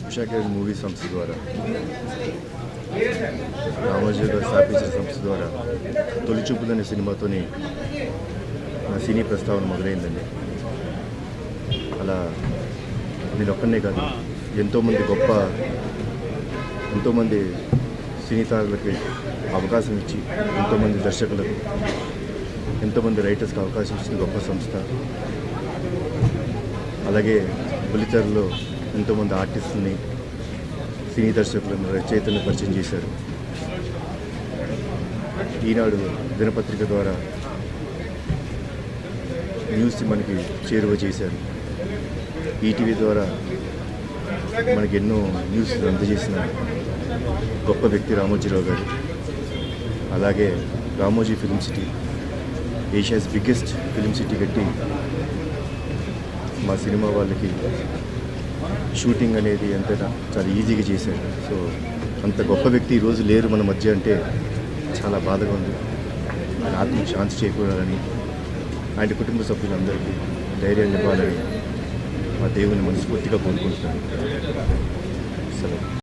Visakha movie సంస్థ ద్వారా రామోజీ గారు స్థాపించిన సంస్థ ద్వారా తొలి చూపులు సినిమాతోని నా సినీ ప్రస్తావన మొదలైందండి అలా నేను ఒక్కనే కాదు ఎంతోమంది గొప్ప ఎంతోమంది సినీ తారులకి అవకాశం ఇచ్చి ఎంతోమంది దర్శకులకు ఎంతోమంది రైటర్స్కి అవకాశం ఇచ్చిన గొప్ప సంస్థ అలాగే బుల్లితెరలో ఎంతోమంది ఆర్టిస్టుల్ని సినీ దర్శకులను రచయితలను పరిచయం చేశారు. ఈనాడు దినపత్రిక ద్వారా న్యూస్ని మనకి చేరువ చేశారు. ఈటీవీ ద్వారా మనకి ఎన్నో న్యూస్ అందజేసిన గొప్ప వ్యక్తి రామోజీరావు గారు. అలాగే Ramoji film city Asia's biggest film city కట్టి మా సినిమా వాళ్ళకి షూటింగ్ అనేది ఎంతైనా చాలా ఈజీగా చేశాడు. సో అంత గొప్ప వ్యక్తి ఈరోజు లేరు మన మధ్య అంటే చాలా బాధగా ఉంది. ఆయన ఆత్మకు శాంతి చేకూరాలని ఆయన కుటుంబ సభ్యులందరికీ ధైర్యం ఇవ్వాలని మా దేవుని మనస్ఫూర్తిగా కోరుకుంటున్నాను. సరే.